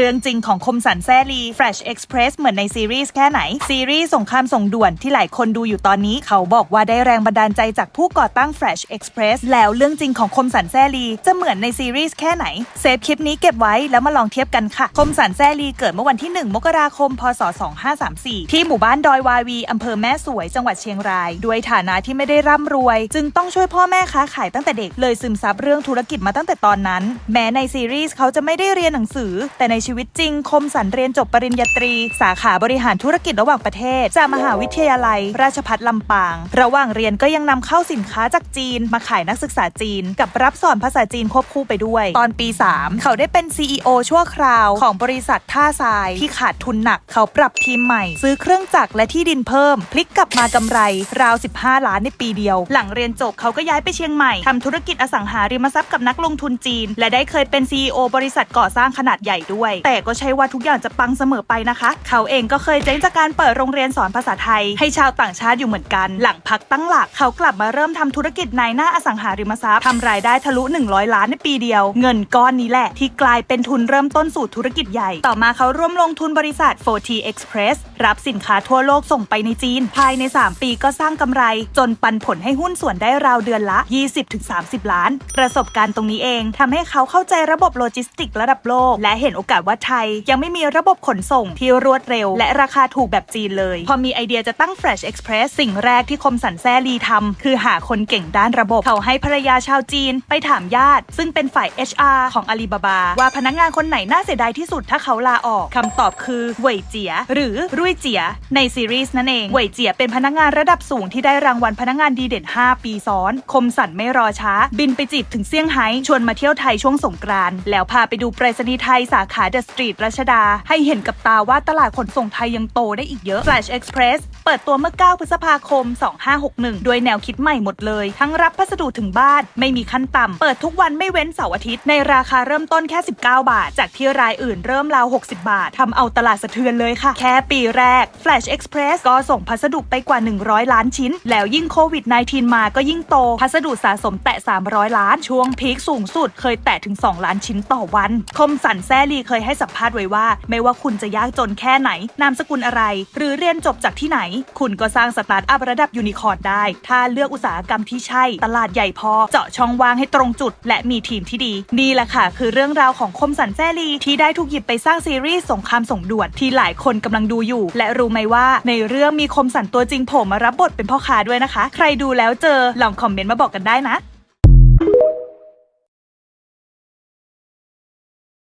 เรื่องจริงของคมสันแซลี Flash Express เหมือนในซีรีส์แค่ไหน ซีรีส์สงครามส่งด่วนที่หลายคนดูอยู่ตอนนี้ เขาบอกว่าได้แรงบันดาลใจจากผู้ก่อตั้ง Flash Express แล้วเรื่องจริงของคมสันแซลี จะเหมือนในซีรีส์แค่ไหน เซฟคลิปนี้เก็บไว้แล้วมาลองเทียบกันค่ะ คมสันแซลีเกิดเมื่อวันที่ 1 มกราคม พศ 2534 ที่หมู่บ้านดอยวาวีอำเภอแม่สวยจังหวัดเชียงราย ด้วยฐานะที่ไม่ได้ร่ำรวย จึงต้องช่วยพ่อแม่ค้าขายตั้งแต่เด็กเลยซึมซับเรื่องธุรกิจมาตั้งแต่ตอนนั้น แม้ในซีรีส์เขาจะไม่ได้เรียนหนังสือแต่ในชีวิตจริง คมสันเรียนจบปริญญาตรี สาขาบริหารธุรกิจระหว่างประเทศ จากมหาวิทยาลัย ราชภัฏลำปาง ระหว่างเรียนก็ยังนำเข้าสินค้าจากจีน มาขายนักศึกษาจีน กับรับสอนภาษาจีนควบคู่ไปด้วย ตอนปี 3 เขาได้เป็น CEO ชั่วคราวของบริษัทท่าทรายที่ขาดทุนหนัก เขาปรับทีมใหม่ ซื้อเครื่องจักรและที่ดินเพิ่ม พลิกกลับมากำไร ราว 15 ล้านในปีเดียว หลังเรียนจบเขาก็ย้ายไปเชียงใหม่ทำธุรกิจอสังหาริมทรัพย์กับนักลงทุนจีน และได้เคยเป็น CEO บริษัทก่อสร้างขนาดใหญ่ด้วยแต่ก็ใช่ว่าทุกอย่างจะปังเสมอไปนะคะ เขาเองก็เคยเจ๊งจากการเปิดโรงเรียนสอนภาษาไทย ให้ชาวต่างชาติอยู่เหมือนกัน หลังพักตั้งหลักเขากลับมาเริ่มทำธุรกิจในหน้าอสังหาริมทรัพย์ทำรายได้ทะลุ 100 ล้านในปีเดียว เงินก้อนนี้แหละ ที่กลายเป็นทุนเริ่มต้นสู่ธุรกิจใหญ่ ต่อมาเขาร่วมลงทุนบริษัท 4T Express รับสินค้าทั่วโลกส่งไปในจีน ภายใน 3 ปีก็สร้างกำไร จนปันผลให้หุ้นส่วนได้ราวเดือนละ 20-30 ล้าน ประสบการณ์ตรงนี้เองทำให้เขาเข้าใจระบบโลจิสติกส์ระดับโลก และเห็นโอกาสว่าไทย ยังไม่มีระบบขนส่งที่รวดเร็ว และราคาถูกแบบจีนเลย พอมีไอเดียจะตั้ง Fresh Express สิ่งแรกที่คมสันแซลีทำคือหาคนเก่งด้านระบบ เขาให้ภรรยาชาวจีน ไปถามญาติ ซึ่งเป็นฝ่าย HR ของอาลีบาบา ว่าพนักงานคนไหนน่าเสียดายที่สุดถ้าเขาลาออกคำตอบคือเหวยเจีย หรือรุ่ยเจีย ในซีรีส์นั่นเองเหวยเจียเป็นพนักงานระดับสูงที่ได้รางวัลพนักงานดีเด่น 5 ปีซ้อน คมสันไม่รอช้า บินไปจีบถึงเซี่ยงไฮ้ชวนมาเที่ยวไทยช่วงสงกรานต์แล้วพาไปดูไปรษณีย์ไทยสาขาเดอะสตรีทรัชดา ให้เห็นกับตาว่าตลาดขนส่งไทยยังโตได้อีกเยอะ Flash Express เปิดตัวเมื่อ 9 พฤษภาคม 2561 ด้วยแนวคิดใหม่หมดเลย ทั้งรับพัสดุถึงบ้าน ไม่มีขั้นต่ำ เปิดทุกวันไม่เว้นเสาร์อาทิตย์ ในราคาเริ่มต้นแค่ 19 บาท จากที่รายอื่นเริ่มราว 60 บาท ทำเอาตลาดสะเทือนเลยค่ะ แค่ปีแรก Flash Express ก็ส่งพัสดุไปกว่า 100 ล้านชิ้น แล้วยิ่งโควิด -19 มาก็ยิ่งโต พัสดุสะสมแตะ 300 ล้าน ช่วงพีคสูงสุดเคยแตะถึง 2 ล้านชิ้นต่อวัน คมสันแซลีเคยให้สัมภาษณ์ไว้ว่า ไม่ว่าคุณจะยากจนแค่ไหน นามสกุลอะไร หรือเรียนจบจากที่ไหน คุณก็สร้างสตาร์ทอัพระดับยูนิคอร์นได้ ถ้าเลือกอุตสาหกรรมที่ใช่ ตลาดใหญ่พอ เจาะช่องว่างให้ตรงจุด และมีทีมที่ดี นี่แหละค่ะ คือเรื่องราวของคมสันแซลีที่ได้ถูกหยิบไปสร้างซีรีส์สงครามส่งด่วนที่หลายคนกำลังดูอยู่ และรู้ไหมว่า ในเรื่องมีคมสันตัวจริงโผล่มารับบทเป็นพ่อค้าด้วยนะคะ ใครดูแล้วเจอลองคอมเมนต์มาบอกกันได้นะ